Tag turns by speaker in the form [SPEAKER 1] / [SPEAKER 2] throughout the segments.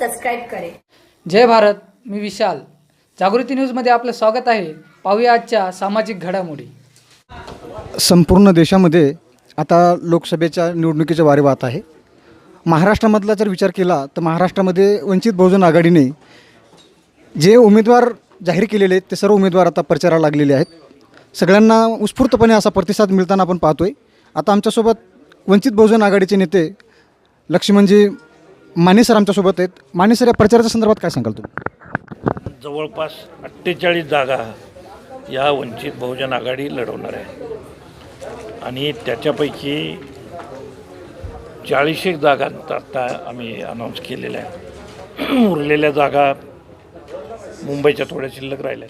[SPEAKER 1] Subscribe करें.
[SPEAKER 2] जय भारत मी विशाल. जागृती न्यूजमध्ये आपलं स्वागत आहे. पाहूया आजच्या सामाजिक घडामोडी.
[SPEAKER 3] संपूर्ण देशामध्ये आता लोकसभेच्या निवडणुकीचे वारे वाहत आहे. महाराष्ट्रामधला जर विचार केला तर महाराष्ट्रामध्ये वंचित बहुजन आघाडीने जे उमेदवार जाहीर केलेले आहेत ते सर्व उमेदवार आता प्रचाराला लागलेले आहेत. सगळ्यांना उत्स्फूर्तपणे असा प्रतिसाद मिळताना आपण पाहतो आहे आता आमच्यासोबत वंचित बहुजन आघाडीचे नेते लक्ष्मणजी माने सर आमच्यासोबत आहेत. माने सर या प्रचाराच्या संदर्भात काय सांगाल तुम्ही?
[SPEAKER 4] जवळपास अठ्ठेचाळीस जागा या वंचित बहुजन आघाडी लढवणार आहे. आणि त्याच्यापैकी चाळीस एक जागांचा आता आम्ही अनाऊन्स केलेल्या आहे उरलेल्या जागा मुंबईच्या थोड्या शिल्लक राहिल्या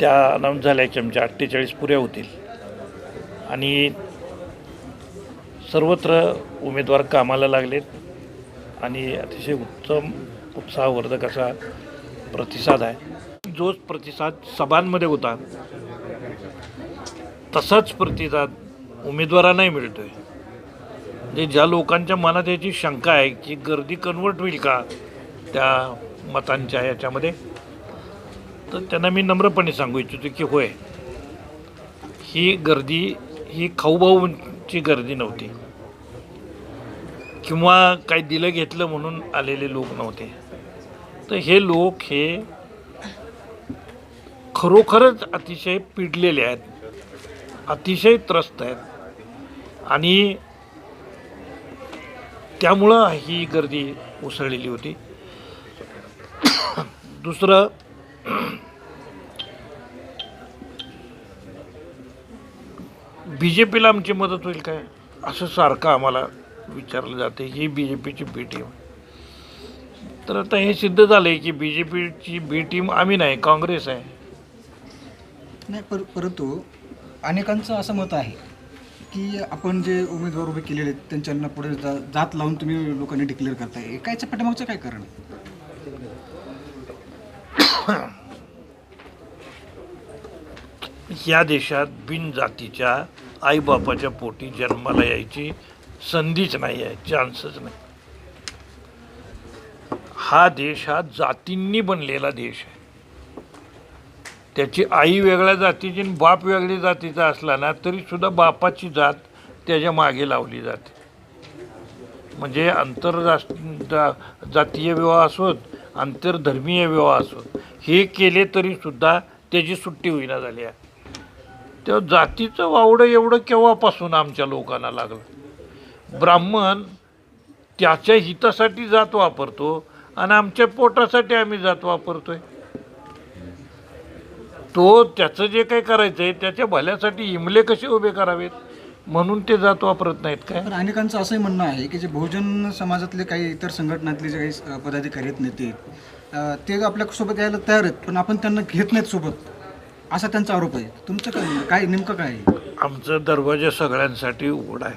[SPEAKER 4] त्या अनाऊन्स झाल्याच्या आमच्या अठ्ठेचाळीस पुऱ्या होतील. आणि सर्वत्र उमेदवार कामाला लागलेत आणि अतिशय उत्तम उत्साहवर्धक असा प्रतिसाद आहे. जोच प्रतिसाद सभांमध्ये होता तसाच प्रतिसाद उमेदवारांनाही मिळतोय. म्हणजे ज्या लोकांच्या मनात याची शंका आहे की गर्दी कन्वर्ट होईल का त्या मतांच्या याच्यामध्ये तर त्यांना मी नम्रपणे सांगू इच्छितो की होय. ही गर्दी ही खाऊभाऊ ची गर्दी नव्हती. किंवा काही दिलं घेतलं म्हणून आलेले लोक नव्हते. तर हे लोक हे खरोखरच अतिशय पिडलेले आहेत. अतिशय त्रस्त आहेत. आणि त्यामुळं ही गर्दी उसळलेली होती. दुसरं बी जे पीला आमची मदत होईल काय? असं सारखं आम्हाला विचारलं जाते. ही बी जे पीची बी टीम तर आता हे सिद्ध झालं आहे की बी जे पीची बी टीम आम्ही नाही काँग्रेस आहे.
[SPEAKER 3] नाही पर परंतु अनेकांचं असं मत आहे की आपण जे उमेदवार उभे केलेले आहेत त्यांच्यांना पुढे जा जात लावून तुम्ही लोकांनी डिक्लेअर करताय. एकाच्या पाठीमागचं काय कारण आहे?
[SPEAKER 4] या देशात बिनजातीच्या आईबापाच्या पोटी जन्माला यायची संधीच नाही आहे चान्सच नाही. हा देश हा जातींनी बनलेला देश आहे. त्याची आई वेगळ्या जातीची आणि बाप वेगळ्या जातीचा असला ना तरीसुद्धा बापाची जात त्याच्यामागे लावली जाते. म्हणजे आंतरराष्ट्र जातीय विवाह असोत आंतरधर्मीय विवाह असोत हे केले तरीसुद्धा त्याची सुट्टी होईना झाली आहे. तेव्हा जातीचं वावडं एवढं केव्हापासून आमच्या लोकांना लागलं? ब्राह्मण त्याच्या हितासाठी जात वापरतो आणि आमच्या पोटासाठी आम्ही जात वापरतोय. तो त्याचं जे काही करायचं आहे त्याच्या भल्यासाठी इमले कसे उभे करावेत? म्हणून ते जात वापरत नाहीत काय?
[SPEAKER 3] पण अनेकांचं असंही म्हणणं आहे की जे बहुजन समाजातले काही इतर संघटनातले जे काही पदाधिकारी आहेत नेते आहेत, अ, ते आपल्यासोबत यायला तयार आहेत पण आपण त्यांना घेत नाहीत सोबत. असा त्यांचा आरोप आहे. तुमचं काय म्हणणं? काय नेमकं काय आहे?
[SPEAKER 4] आमचं दरवाजा सगळ्यांसाठी उघडा आहे.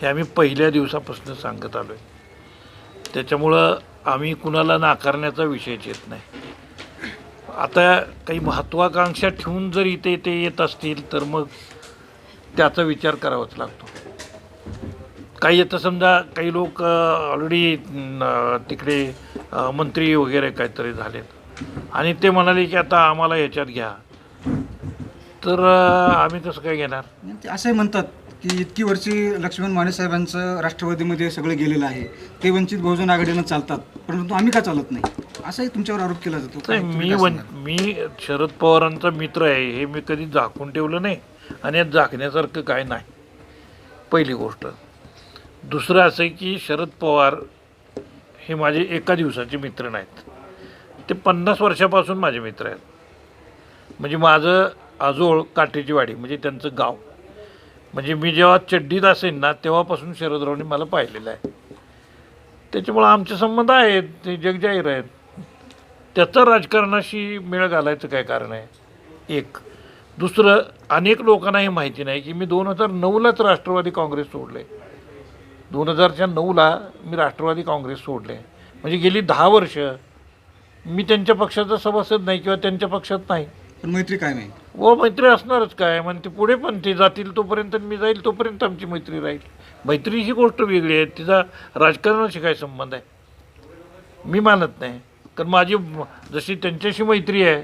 [SPEAKER 4] हे आम्ही पहिल्या दिवसापासून सांगत आलो आहे त्याच्यामुळं आम्ही कुणाला नाकारण्याचा विषयच येत नाही. आता काही महत्त्वाकांक्षा ठेवून जर इथे इथे येत असतील तर मग त्याचा विचार करावाच लागतो. काही आता समजा काही लोक ऑलरेडी तिकडे अ, मंत्री वगैरे काहीतरी झालेत. आणि ते म्हणाले की आता आम्हाला याच्यात घ्या. तर आम्ही कसं काय घेणार?
[SPEAKER 3] ते असंही म्हणतात की इतकी वर्षी लक्ष्मण माने साहेबांचं राष्ट्रवादीमध्ये सगळं गेलेलं आहे. ते वंचित बहुजन आघाडीनं चालतात. परंतु आम्ही का चालत नाही? असाही तुमच्यावर आरोप केला जातो. तुम्ही
[SPEAKER 4] मी
[SPEAKER 3] काय
[SPEAKER 4] वन
[SPEAKER 3] सांगाल?
[SPEAKER 4] मी शरद पवारांचा मित्र आहे. हे मी कधी झाकून ठेवलं नाही. आणि यात झाकण्यासारखं काय नाही. पहिली गोष्ट. दुसरं असं आहे की शरद पवार हे माझे एका दिवसाचे मित्र नाहीत. ते पन्नास वर्षापासून माझे मित्र आहेत. म्हणजे माझं आजोळ काठीची वाडी म्हणजे त्यांचं गाव. म्हणजे मी जेव्हा चड्डीत असेन ना तेव्हापासून शरदरावने मला पाहिलेलं आहे. त्याच्यामुळं आमचे संबंध आहेत ते जगजाहीर आहेत. त्याचं राजकारणाशी मेळ घालायचं काय कारण आहे? एक. दुसरं अनेक लोकांना हे माहिती नाही की मी दोन हजार नऊलाच राष्ट्रवादी काँग्रेस सोडले दोन हजारच्या नऊला मी राष्ट्रवादी काँग्रेस सोडले म्हणजे गेली दहा वर्ष मी त्यांच्या पक्षाचा सभासद नाही किंवा त्यांच्या पक्षात नाही.
[SPEAKER 3] पण मैत्री काय नाही?
[SPEAKER 4] व मैत्री असणारच काय? मग ते पुढे पण ते जातील तोपर्यंत मी जाईल तोपर्यंत आमची मैत्री राहील. मैत्री ही गोष्ट वेगळी आहे. तिचा राजकारणाशी काय संबंध आहे? मी मानत नाही. कारण माझी म- जशी त्यांच्याशी मैत्री आहे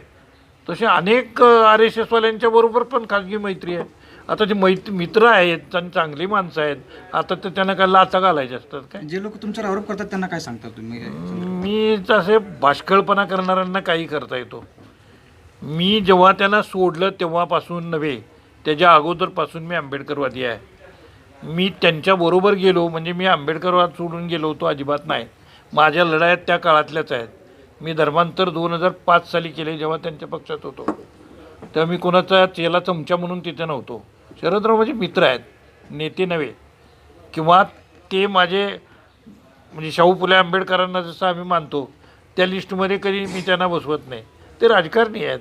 [SPEAKER 4] तशी अनेक आर एस एसवाल्यांच्या बरोबर पण खाजगी मैत्री आहे. आता ते मैत्री मित्र आहेत आणि चांगली माणसं आहेत आता तर त्यांना काय लाचा घालायचे असतात काय?
[SPEAKER 3] जे लोक तुमच्यावर आरोप करतात त्यांना काय सांगता तुम्ही?
[SPEAKER 4] मी तसे बाष्कळपणा करणाऱ्यांना काही करता येतो. मी जेव्हा त्यांना सोडलं तेव्हापासून नव्हे त्याच्या अगोदरपासून मी आंबेडकरवादी आहे. मी त्यांच्याबरोबर गेलो म्हणजे मी आंबेडकरवाद सोडून गेलो होतो अजिबात नाही. माझ्या लढायात त्या काळातल्याच आहेत. मी धर्मांतर दोन हजार पाच साली केले जेव्हा त्यांच्या पक्षात होतो. तेव्हा मी कोणाचा चेला चमचा म्हणून तिथे नव्हतो. शरदराव माझे मित्र आहेत नेते नव्हे. किंवा ते माझे म्हणजे शाहू फुले आंबेडकरांना जसं आम्ही मानतो त्या लिस्टमध्ये कधी मी त्यांना बसवत नाही. ते राजकारणी आहेत.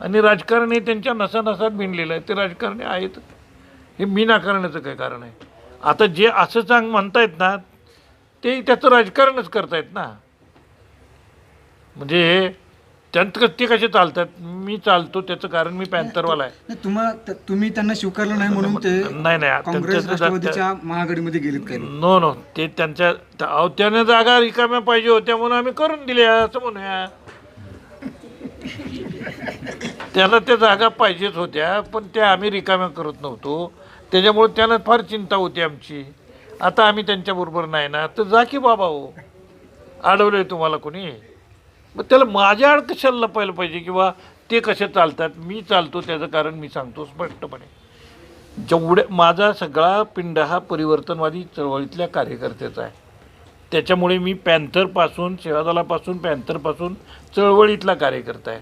[SPEAKER 4] आणि राजकारणी त्यांच्या नसानसात भिनलेलं आहे. ते राजकारणी आहेत. हे मी नाकारण्याचं काय कारण आहे. आता जे असं चांग म्हणतायत ना ते त्याचं राजकारणच करतायत ना. म्हणजे त्यांत ते कसे चालतात? मी चालतो त्याचं कारण मी पॅन्थरवाला आहे.
[SPEAKER 3] नाही, तुम्हा तुम्ही त्यांना स्वीकारलं नाही म्हणून ते
[SPEAKER 4] नाही नाही
[SPEAKER 3] काँग्रेस
[SPEAKER 4] त्यांचं-
[SPEAKER 3] राष्ट्रवादीच्या महाआघाडीमध्ये गेलेत.
[SPEAKER 4] नो नो ते त्यांच्या त्या- अहो, त्यांना जागा रिकाम्या पाहिजे होत्या म्हणून आम्ही करून दिल्या असं म्हणूया. त्याला त्या जागा पाहिजेच होत्या पण त्या आम्ही रिकाम्या करत नव्हतो. त्याच्यामुळे त्यांना फार चिंता होती आमची. आता आम्ही त्यांच्याबरोबर नाही ना. तर जा की बाबा हो. अडवलंय तुम्हाला कोणी? मग त्याला माझ्या आड कशाला लपायला पाहिजे किंवा ते कसे चालतात मी चालतो त्याचं कारण मी सांगतो स्पष्टपणे. जेवढे माझा सगळा पिंड हा परिवर्तनवादी चळवळीतल्या कार्यकर्त्याचा आहे. त्याच्यामुळे मी पॅन्थरपासून सेवादलापासून पॅन्थरपासून चळवळीतला कार्यकर्ता आहे.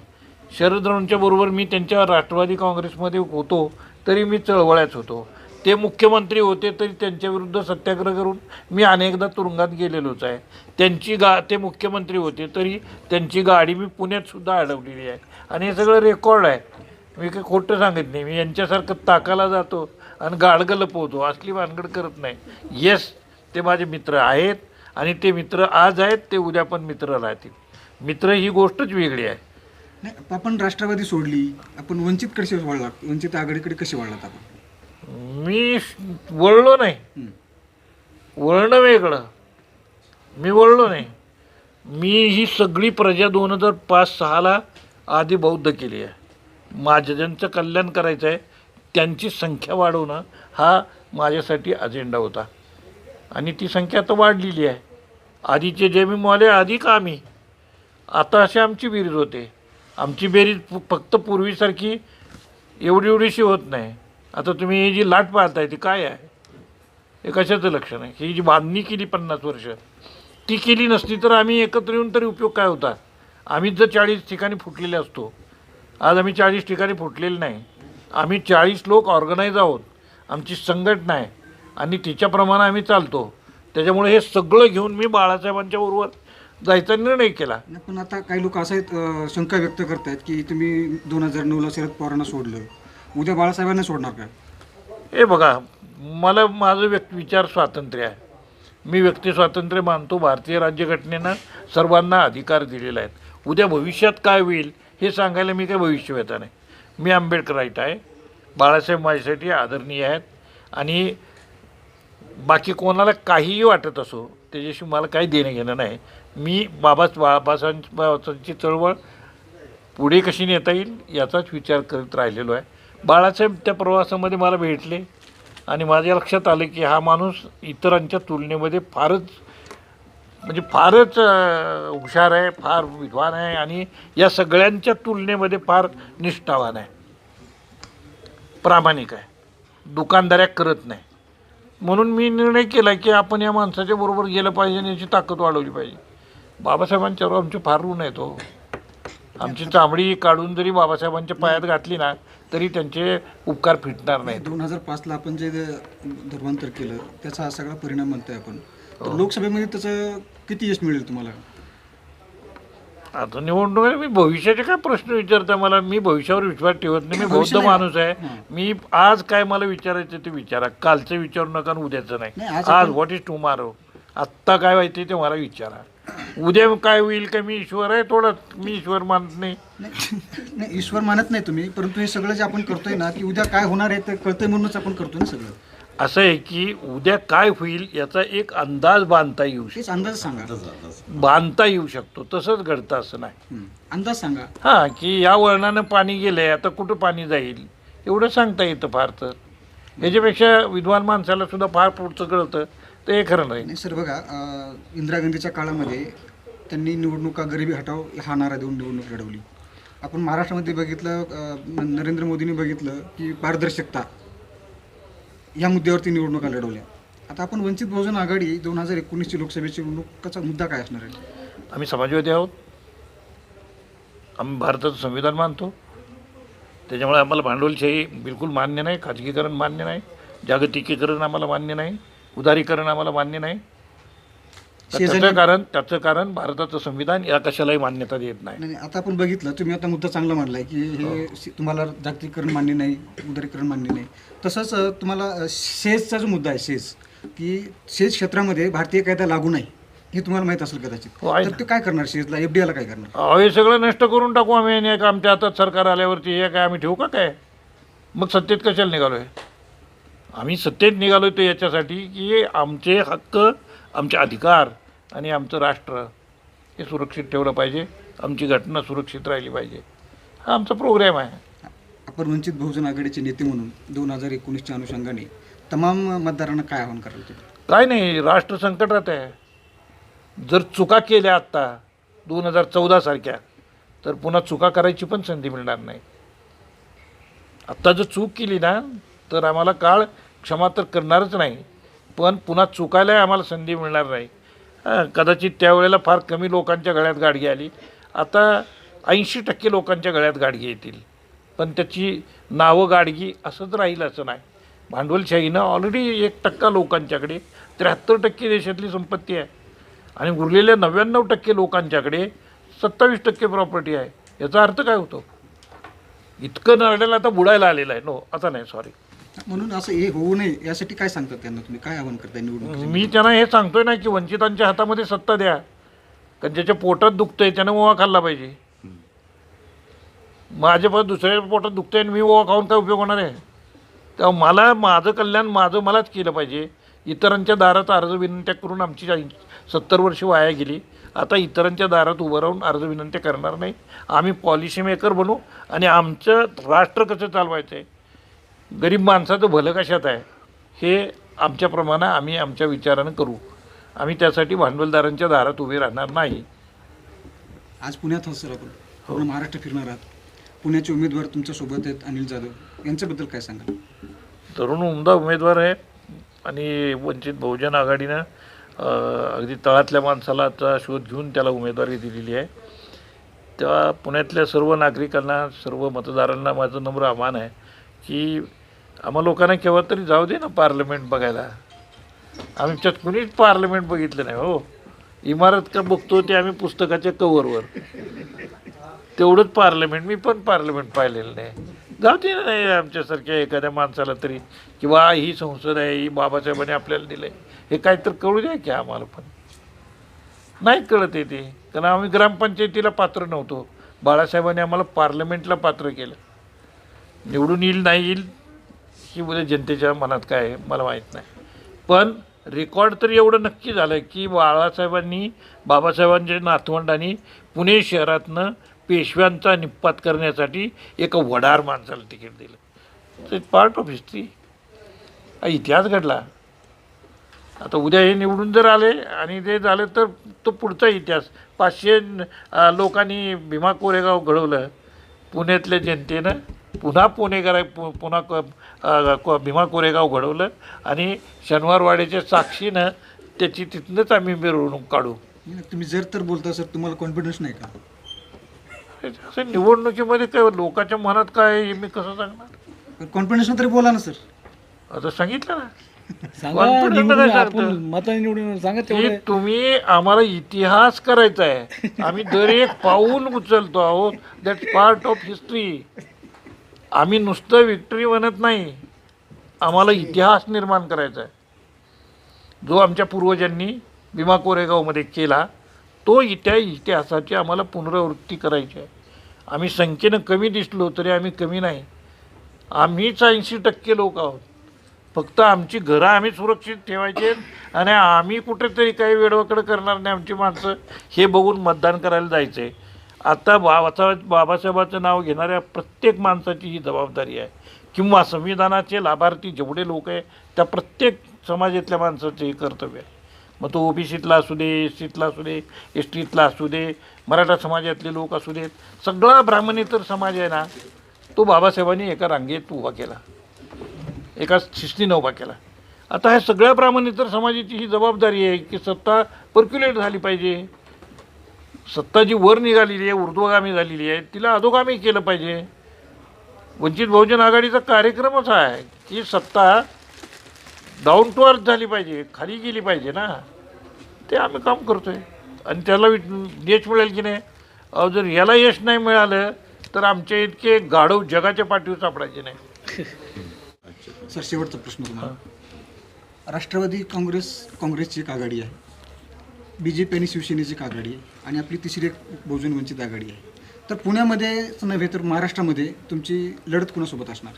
[SPEAKER 4] शरद बरोबर मी त्यांच्या राष्ट्रवादी काँग्रेसमध्ये होतो तरी मी चळवळ्याच होतो. ते मुख्यमंत्री होते तरी त्यांच्याविरुद्ध सत्याग्रह करून मी अनेकदा तुरुंगात गेलेलोच आहे. त्यांची गा ते मुख्यमंत्री होते तरी त्यांची गाडी मी पुण्यातसुद्धा अडवलेली आहे. आणि हे सगळं रेकॉर्ड आहे. मी काही खोटं सांगत नाही. मी यांच्यासारखं ताकाला जातो आणि गाडगं लपवतो असली भानगड करत नाही. येस ते माझे मित्र आहेत आणि ते मित्र आज आहेत ते उद्या पण मित्र राहतील. मित्र ही गोष्टच वेगळी आहे.
[SPEAKER 3] नाही आपण राष्ट्रवादी सोडली. आपण वंचित कसे वळलात वंचित आघाडीकडे कसे वळलात आपण?
[SPEAKER 4] मी वळलो नाही. वळणं वेगळं. मी वळलो नाही. मी ही सगळी प्रजा दोन हजार पाच सहाला आधी बौद्ध केली आहे. माझं ज्यांचं कल्याण करायचं आहे. त्यांची संख्या वाढवणं हा माझ्यासाठी अजेंडा होता. आणि ती संख्या आता वाढलेली आहे. आधीचे जे मी मोले अधिक आम्ही आता अशी आमची बेरीज होते. आमची बेरीज फक्त पूर्वीसारखी एवढी एवढीशी होत नाही. आता तुम्ही ही जी लाट पाहताय ती काय आहे? हे कशाचं लक्षण आहे? ही जी बांधणी केली पन्नास वर्ष ती केली नसती तर आम्ही एकत्र येऊन तरी उपयोग काय होता? आम्ही जर चाळीस ठिकाणी फुटलेले असतो आज आम्ही चाळीस ठिकाणी फुटलेले नाही. आम्ही चाळीस लोक ऑर्गनाईज आहोत आमची संघटना आहे आणि तिच्याप्रमाणे आम्ही चालतो. त्याच्यामुळे हे सगळं घेऊन मी बाळासाहेबांच्या बरोबर जायचा निर्णय केला.
[SPEAKER 3] पण आता काही लोक असं आहेत, शंका व्यक्त करतायत की तुम्ही दोन हजार नऊला शरद पवारांना सोडलं. उद्या बाळासाहेबांना सोडणार का
[SPEAKER 4] हे बघा मला माझं व्यक्ती विचार स्वातंत्र्य आहे. मी व्यक्ती स्वातंत्र्य मानतो भारतीय राज्यघटनेनं सर्वांना अधिकार दिलेला आहेत उद्या भविष्यात काय होईल हे सांगायला मी काय भविष्यवेता नाही. मी आंबेडकराईट आहे. बाळासाहेब माझ्यासाठी आदरणीय आहेत. आणि बाकी कोणाला काहीही वाटत असो त्याच्याशी मला काही देणं घेणं नाही. मी बाबा बाबासाहेबांची चळवळ पुढे कशी नेता येईल याचाच विचार करत राहिलेलो आहे. बाळासाहेब त्या प्रवासामध्ये मला भेटले आणि माझ्या लक्षात आलं की हा माणूस इतरांच्या तुलनेमध्ये फारच म्हणजे फारच हुशार आहे फार विद्वान आहे आणि या सगळ्यांच्या तुलनेमध्ये फार निष्ठावान आहे. प्रामाणिक आहे. दुकानदाऱ्या करत नाही. म्हणून मी निर्णय केला की आपण या माणसाच्या बरोबर गेलं पाहिजे आणि याची ताकद वाढवली पाहिजे. बाबासाहेबांच्यावर आमचे फार ऋण आहे तो हो. आमची चामडी काढून जरी बाबासाहेबांच्या पायात घातली ना तरी त्यांचे उपकार फिटणार नाहीत.
[SPEAKER 3] दोन हजार पाचला आपण जे धर्मांतर केलं त्याचा हा सगळा परिणाम म्हणतोय आपण. तर लोकसभेमध्ये त्याचं किती यश मिळेल तुम्हाला?
[SPEAKER 4] आता निवडणूक आहे, मी भविष्याचे काय प्रश्न विचारता मला? मी भविष्यावर विश्वास ठेवत नाही मी बौद्ध
[SPEAKER 3] नाही.
[SPEAKER 4] माणूस आहे. मी आज काय मला विचारायचं ते विचारा. कालचं विचारू नका आणि उद्याचं
[SPEAKER 3] नाही,
[SPEAKER 4] नाही
[SPEAKER 3] आज
[SPEAKER 4] व्हॉट इज टुमारो आत्ता काय व्हायचं ते मला विचारा. उद्या काय होईल का मी ईश्वर आहे थोडं मी ईश्वर मानत नाही.
[SPEAKER 3] नाही नाही, ईश्वर मानत नाही तुम्ही परंतु हे सगळं जे आपण करतोय ना की उद्या काय होणार आहे ते कळतंय म्हणूनच आपण करतोय ना सगळं.
[SPEAKER 4] असं आहे की उद्या काय होईल याचा एक अंदाज बांधता येऊ शकतो.
[SPEAKER 3] तेच अंदाज सांगा.
[SPEAKER 4] बांधता येऊ शकतो तसंच घडतं असं नाही.
[SPEAKER 3] हं. अंदाज सांगा.
[SPEAKER 4] हां की या वळणानं पाणी गेलंय आता कुठं पाणी जाईल? एवढं सांगता येतं फार तर. याच्यापेक्षा विद्वान माणसाला सुद्धा फार पुढचं कळतं. तर हे खरं नाही.
[SPEAKER 3] नाही सर बघा अं, इंदिरा गांधीच्या काळामध्ये त्यांनी निवडणुका गरिबी हटाव हा नारा देऊन निवडणूक लढवली. आपण महाराष्ट्रामध्ये बघितलं अं, नरेंद्र मोदींनी बघितलं की पारदर्शकता या मुद्द्यावरती निवडणुका लढवल्या. आता आपण वंचित बहुजन आघाडी दोन हजार एकोणीसची लोकसभेची निवडणुकाचा मुद्दा काय असणार आहे?
[SPEAKER 4] आम्ही समाजवादी आहोत. आम्ही भारताचं संविधान मानतो. त्याच्यामुळे आम्हाला भांडवलशाही बिलकुल मान्य नाही खाजगीकरण मान्य नाही जागतिकीकरण आम्हाला मान्य नाही. उदारीकरण आम्हाला मान्य नाही. तर त्याचं कारण त्याचं कारण भारताचं संविधान या कशालाही मान्यता देत नाही.
[SPEAKER 3] नाही आता आपण बघितलं तुम्ही आता मुद्दा चांगला मांडलाय की हे शे- तुम्हाला जागतिकीकरण मान्य नाही उदारीकरण मान्य नाही. तसंच अं, तुम्हाला अं, शेजचा जो मुद्दा आहे शेज की शेज क्षेत्रामध्ये भारतीय कायदा लागू नाही हे तुम्हाला माहीत असेल कदाचित.
[SPEAKER 4] हो, आहे
[SPEAKER 3] तर ते काय करणार शेजला? एफ ला काय करणार?
[SPEAKER 4] अहो, हे सगळं नष्ट करून टाकू आम्ही आणि एक आमच्या हातात सरकार आल्यावरती हे काय आम्ही ठेवू का काय? मग सत्तेत कशाला निघालो आहे आम्ही सत्तेत निघालो तो याच्यासाठी की आमचे हक्क आमचे अधिकार आणि आमचं राष्ट्र हे सुरक्षित ठेवलं पाहिजे. आमची घटना सुरक्षित राहिली पाहिजे. हा आमचा प्रोग्राम आहे.
[SPEAKER 3] आपण वंचित बहुजन आघाडीचे नेते म्हणून दोन हजार एकोणीसच्या अनुषंगाने तमाम मतदारांना काय आवाहन कराल तुम्ही
[SPEAKER 4] काय नाही राष्ट्र संकटात आहे. जर चुका केल्या आत्ता दोन हजार चौदासारख्या तर पुन्हा चुका करायची पण संधी मिळणार नाही. आत्ता जर चूक केली ना तर आम्हाला काळ क्षमा तर करणारच नाही पण पुन्हा चुकायलाही आम्हाला संधी मिळणार नाही. हां, कदाचित त्यावेळेला फार कमी लोकांच्या गळ्यात गाडगी आली. आता ऐंशी टक्के लोकांच्या गळ्यात गाडगी येतील. पण त्याची नावं गाडगी असंच राहील असं नाही. भांडवलशाहीनं ऑलरेडी एक टक्का लोकांच्याकडे त्र्याहत्तर टक्के देशातली संपत्ती आहे. आणि उरलेल्या नव्याण्णव टक्के लोकांच्याकडे सत्तावीस टक्के प्रॉपर्टी आहे. याचा अर्थ काय होतो? इतकं नरड्याला आता बुडायला आलेलं आहे. नो आता नाही सॉरी
[SPEAKER 3] म्हणून असं हे होऊ नये यासाठी काय सांगतात त्यांना तुम्ही? काय आवाहन करताय निवडणूक
[SPEAKER 4] मी त्यांना हे सांगतोय ना की वंचितांच्या हातामध्ये सत्ता द्या. कारण ज्याच्या पोटात दुखतंय त्यानं ओवा खाल्ला पाहिजे. माझ्या पण दुसऱ्या पोटात दुखतंय आणि मी ओवा खाऊन काय उपयोग होणार आहे? तेव्हा मला माझं कल्याण माझं मलाच केलं पाहिजे. इतरांच्या दारात अर्ज विनंत्या करून आमची सत्तर वर्ष वाया गेली. आता इतरांच्या दारात उभं राहून अर्ज विनंत्या करणार नाही. आम्ही पॉलिसी मेकर बनू आणि आमचं राष्ट्र कसं चालवायचं आहे गरीब माणसाचं भलं कशात आहे? हे आमच्याप्रमाणे आम्ही आमच्या विचारानं करू. आम्ही त्यासाठी भांडवलदारांच्या दारात उभे राहणार नाही.
[SPEAKER 3] आज पुण्यात आहोत सर आपण. पूर्ण महाराष्ट्र फिरणार आहात. पुण्याचे उमेदवार तुमच्यासोबत आहेत अनिल जाधव. यांच्याबद्दल काय सांगाल?
[SPEAKER 4] तरुण उमदा उमेदवार आहे आणि वंचित बहुजन आघाडीनं अगदी तळातल्या माणसाला आता शोध घेऊन त्याला उमेदवारी दिलेली आहे. तेव्हा पुण्यातल्या सर्व नागरिकांना सर्व मतदारांना माझं नम्र आव्हान आहे की आम्हा लोकांना केव्हा तरी जाऊ दे ना पार्लमेंट बघायला. आमच्यात कुणीच पार्लमेंट बघितलं नाही हो. इमारत का बघतो ते आम्ही पुस्तकाच्या कवरवर तेवढंच पार्लमेंट मी पण पार्लमेंट पाहिलेलं नाही. जाऊ दे ना नाही आमच्यासारख्या एखाद्या माणसाला तरी किंवा ही संसद आहे ही बाबासाहेबांनी आपल्याला दिलं आहे हे काय तर कळू द्या की आम्हाला पण. नाही कळत आहे ते. कारण आम्ही ग्रामपंचायतीला पात्र नव्हतो. बाळासाहेबांनी आम्हाला पार्लमेंटला पात्र केलं. निवडून येईल नाही येईल ही उद्या जनतेच्या मनात काय आहे मला माहीत नाही. पण रेकॉर्ड तर एवढं नक्की झालं की बाळासाहेबांनी बाबासाहेबांच्या नातवंडांनी पुणे शहरातनं पेशव्यांचा निपात करण्यासाठी एका वडार माणसाला तिकीट दिलं. ते पार्ट ऑफ हिस्ट्री हा इतिहास घडला. आता उद्या हे निवडून जर आले आणि ते झालं तर तो पुढचा इतिहास. पाचशे लोकांनी भीमा कोरेगाव घडवलं पुण्यातल्या जनतेनं. पुन्हा पुणेकर पु पुन्हा क- भीमा कोरेगाव घडवलं आणि शनिवारवाड्याच्या साक्षीनं त्याची तिथनंच आम्ही मिरवणूक काढू.
[SPEAKER 3] तुम्ही जर तर बोलता सर तुम्हाला कॉन्फिडन्स नाही का?
[SPEAKER 4] असं निवडणुकीमध्ये काय लोकांच्या मनात काय आहे हे मी कसं सांगणार?
[SPEAKER 3] कॉन्फिडन्स तरी बोला ना सर.
[SPEAKER 4] आता सांगितलं ना. तुम्ही आम्हाला इतिहास करायचा आहे. आम्ही दर एक पाऊल उचलतो आहोत. दॅट पार्ट ऑफ हिस्ट्री आम्ही नुसतं विक्टरी म्हणत नाही. आम्हाला इतिहास निर्माण करायचा आहे. जो आमच्या पूर्वजांनी भीमा कोरेगावमध्ये केला तो त्या इतिहासाची आम्हाला पुनरावृत्ती करायची आहे. आम्ही संख्येनं कमी दिसलो तरी आम्ही कमी नाही. आम्हीच ऐंशी टक्के लोक आहोत. फक्त आमची घरं आम्ही सुरक्षित ठेवायची आहेत आणि आम्ही कुठेतरी काही वेडवाकडं करणार नाही आमची माणसं. हे बघून मतदान करायला जायचं आहे आता बाबासाहेब बाबासाहेबाचं नाव घेणाऱ्या प्रत्येक माणसाची ही जबाबदारी आहे. किंवा संविधानाचे लाभार्थी जेवढे लोक आहे त्या प्रत्येक समाजातल्या माणसाचं हे कर्तव्य आहे. मग तो ओबीसीतला असू दे एस सीतला असू दे एस टीतला असू दे मराठा समाजातले लोक असू देत सगळा ब्राह्मणेतर समाज आहे ना तो बाबासाहेबांनी एका रांगेत उभा केला. एका शिस्तीनं उभा केला. आता ह्या सगळ्या ब्राह्मणेतर समाजाची ही जबाबदारी आहे की सत्ता पर्क्युलेट झाली पाहिजे. सत्ता जी वर निघालेली आहे ऊर्ध्वगामी झालेली आहे तिला अधोगामी केलं पाहिजे. वंचित बहुजन आघाडीचा कार्यक्रमच आहे. की सत्ता डाऊन टू अर्थ झाली पाहिजे खाली गेली पाहिजे ना. ते आम्ही काम करतो आहे आणि त्याला वि- यश मिळेल की नाही? अहो जर याला यश नाही मिळालं तर आमच्या इतके गाढव जगाच्या पाठीवर सापडायचे नाही.
[SPEAKER 3] सर शेवटचा प्रश्न तुम्हाला. राष्ट्रवादी काँग्रेस काँग्रेसची एक आघाडी आहे. बी जे पी आणि शिवसेनेची एक आघाडी आहे. आणि आपली तिसरी एक बहुजन वंचित आघाडी आहे. तर पुण्यामध्येच नव्हे तर महाराष्ट्रामध्ये तुमची लढत कोणासोबत असणार?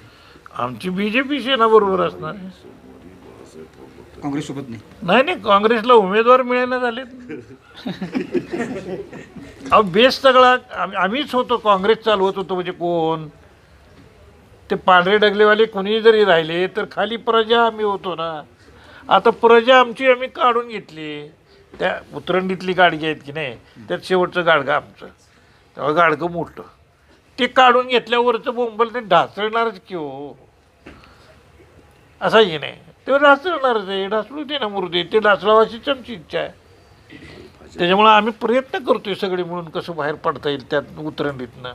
[SPEAKER 4] आमची बी जे पी सेना बरोबर असणार.
[SPEAKER 3] काँग्रेससोबत नाही.
[SPEAKER 4] नाही नाही काँग्रेसला उमेदवार मिळेना झालेत. अहो बेस सगळा आम्ही आम्हीच होतो काँग्रेस चालवत होतो म्हणजे कोण? ते पांढरे डगलेवाले कोणी जरी राहिले तर खाली प्रजा आम्ही होतो ना. आता प्रजा आमची आम्ही काढून घेतली. त्या उतरंडीतली गाडगी आहेत की नाही त्यात शेवटचं गाडगं आमचं. तेव्हा गाडगं मोठं. ते काढून घेतल्यावरचं बोंबल ते ढासळणारच की हो. असाही नाही? ते ढासळणारच आहे. ढासळू दे ना मुर्दे. ते ढासळावाची आमची इच्छा आहे. त्याच्यामुळं आम्ही प्रयत्न करतोय सगळे म्हणून कसं बाहेर पडता येईल त्यात उतरंडीतनं.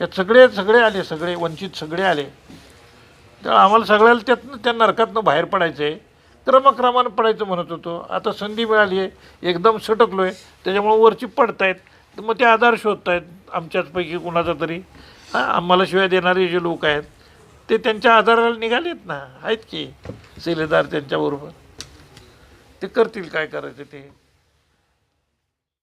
[SPEAKER 4] यात सगळे सगळे आले सगळे वंचित सगळे आले. तर आम्हाला सगळ्याला त्यातनं त्या नरकातनं बाहेर पडायचं आहे क्रमक्रमानं पडायचं म्हणत होतो. आता संधी मिळाली आहे. एकदम सटकलो आहे त्याच्यामुळं वरची पडतायत. तर मग ते आधार शोधतायत आमच्याचपैकी कुणाचा तरी. हां आम्हाला शिवाय देणारे जे लोक आहेत ते त्यांच्या आधाराला निघालेत ना. आहेत की? सेलेदार त्यांच्याबरोबर. ते करतील काय करायचं ते?